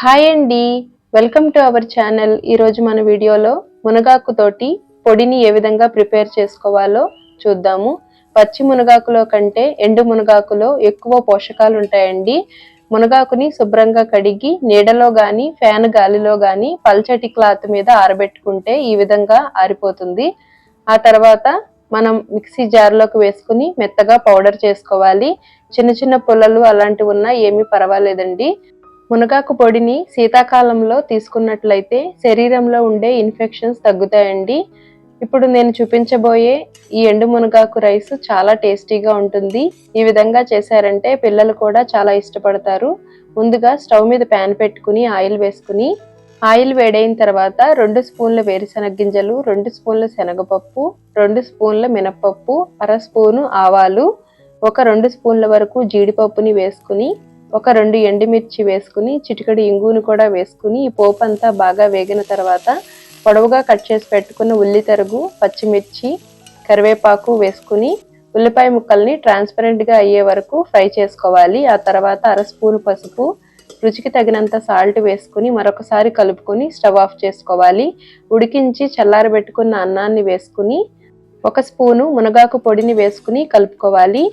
Hi అండి. Welcome to our channel ఈరోజు మన వీడియోలో మునగాకు తోటి పొడిని ఏ విధంగా ప్రిపేర్ చేసుకోవాలో చూద్దాము. పచ్చి మునగాకులో కంటే ఎండు మునగాకులో ఎక్కువ పోషకాలు ఉంటాయండి. మునగాకుని శుభ్రంగా కడిగి నీడలో కానీ ఫ్యాన్ గాలిలో కానీ పల్చటి క్లాత్ మీద ఆరబెట్టుకుంటే ఈ విధంగా ఆరిపోతుంది. ఆ తర్వాత మనం మిక్సీ జార్లోకి వేసుకుని మెత్తగా పౌడర్ చేసుకోవాలి. చిన్న చిన్న పుల్లలు అలాంటివి ఉన్నా ఏమీ పర్వాలేదండి. మునగాకు పొడిని శీతాకాలంలో తీసుకున్నట్లయితే శరీరంలో ఉండే ఇన్ఫెక్షన్స్ తగ్గుతాయండి. ఇప్పుడు నేను చూపించబోయే ఈ ఎండు మునగాకు రైస్ చాలా టేస్టీగా ఉంటుంది. ఈ విధంగా చేశారంటే పిల్లలు కూడా చాలా ఇష్టపడతారు. ముందుగా స్టవ్ మీద ప్యాన్ పెట్టుకుని ఆయిల్ వేసుకుని ఆయిల్ వేడైన తర్వాత రెండు స్పూన్ల వేరుశనగ గింజలు రెండు స్పూన్ల శనగపప్పు రెండు స్పూన్ల మినపప్పు అర స్పూను ఆవాలు ఒక రెండు స్పూన్ల వరకు జీడిపప్పుని వేసుకుని ఒక రెండు ఎండుమిర్చి వేసుకుని చిటికడి ఇంగును కూడా వేసుకుని ఈ పోపు అంతా బాగా వేగిన తర్వాత పొడవుగా కట్ చేసి పెట్టుకున్న ఉల్లి తరుగు పచ్చిమిర్చి కరివేపాకు వేసుకుని ఉల్లిపాయ ముక్కల్ని ట్రాన్స్పరెంట్గా అయ్యే వరకు ఫ్రై చేసుకోవాలి. ఆ తర్వాత అర స్పూన్ పసుపు రుచికి తగినంత సాల్ట్ వేసుకుని మరొకసారి కలుపుకొని స్టవ్ ఆఫ్ చేసుకోవాలి. ఉడికించి చల్లారబెట్టుకున్న అన్నాన్ని వేసుకుని ఒక స్పూను మునగాకు పొడిని వేసుకుని కలుపుకోవాలి.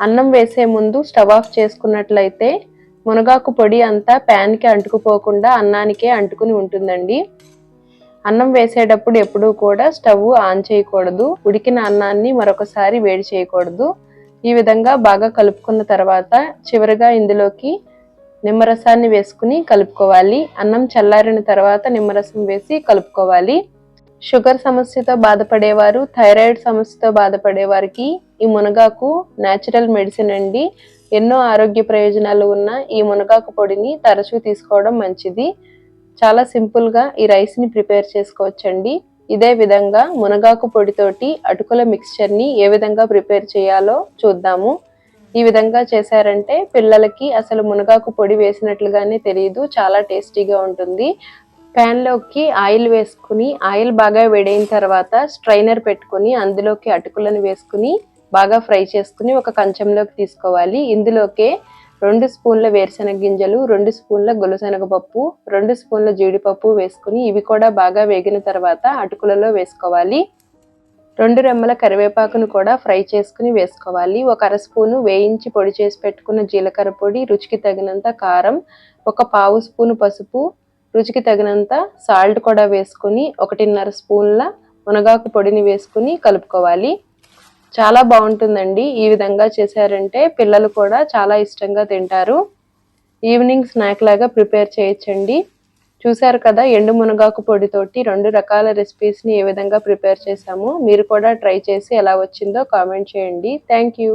అన్నం వేసే ముందు స్టవ్ ఆఫ్ చేసుకున్నట్లయితే మునగాకు పొడి అంతా ప్యాన్కి అంటుకుపోకుండా అన్నానికే అంటుకుని ఉంటుందండి. అన్నం వేసేటప్పుడు ఎప్పుడూ కూడా స్టవ్ ఆన్ చేయకూడదు ఉడికిన అన్నాన్ని మరొకసారి వేడి చేయకూడదు. ఈ విధంగా బాగా కలుపుకున్న తర్వాత చివరిగా ఇందులోకి నిమ్మరసాన్ని వేసుకుని కలుపుకోవాలి. అన్నం చల్లారిన తర్వాత నిమ్మరసం వేసి కలుపుకోవాలి. షుగర్ సమస్యతో బాధపడేవారు థైరాయిడ్ సమస్యతో బాధపడేవారికి ఈ మునగాకు న్యాచురల్ మెడిసిన్ అండి. ఎన్నో ఆరోగ్య ప్రయోజనాలు ఉన్న ఈ మునగాకు పొడిని తరచూ తీసుకోవడం మంచిది. చాలా సింపుల్గా ఈ రైస్ని ప్రిపేర్ చేసుకోవచ్చండి. ఇదే విధంగా మునగాకు పొడితోటి అటుకుల మిక్స్చర్ని ఏ విధంగా ప్రిపేర్ చేయాలో చూద్దాము. ఈ విధంగా చేశారంటే పిల్లలకి అసలు మునగాకు పొడి వేసినట్లుగానే తెలియదు చాలా టేస్టీగా ఉంటుంది. ప్యాన్లోకి ఆయిల్ వేసుకుని ఆయిల్ బాగా వేడైన తర్వాత స్ట్రైనర్ పెట్టుకుని అందులోకి అటుకులను వేసుకుని బాగా ఫ్రై చేసుకుని ఒక కంచంలోకి తీసుకోవాలి. ఇందులోకే రెండు స్పూన్ల వేరుశనగ గింజలు రెండు స్పూన్ల గొలుశనగ పప్పు రెండు స్పూన్ల జీడిపప్పు వేసుకుని ఇవి కూడా బాగా వేగిన తర్వాత అటుకులలో వేసుకోవాలి. రెండు రెమ్మల కరివేపాకును కూడా ఫ్రై చేసుకుని వేసుకోవాలి. ఒక అర స్పూను వేయించి పొడి చేసి పెట్టుకున్న జీలకర్ర పొడి రుచికి తగినంత కారం ఒక పావు స్పూను పసుపు రుచికి తగినంత సాల్ట్ కూడా వేసుకుని ఒకటిన్నర స్పూన్ల మునగాకు పొడిని వేసుకుని కలుపుకోవాలి. చాలా బాగుంటుందండి. ఈ విధంగా చేశారంటే పిల్లలు కూడా చాలా ఇష్టంగా తింటారు. ఈవినింగ్ స్నాక్ లాగా ప్రిపేర్ చేయొచ్చండి. చూశారు కదా ఎండు మునగాకు పొడితోటి రెండు రకాల రెసిపీస్ని ఏ విధంగా ప్రిపేర్ చేశాము? మీరు కూడా ట్రై చేసి ఎలా వచ్చిందో కామెంట్ చేయండి. Thank you.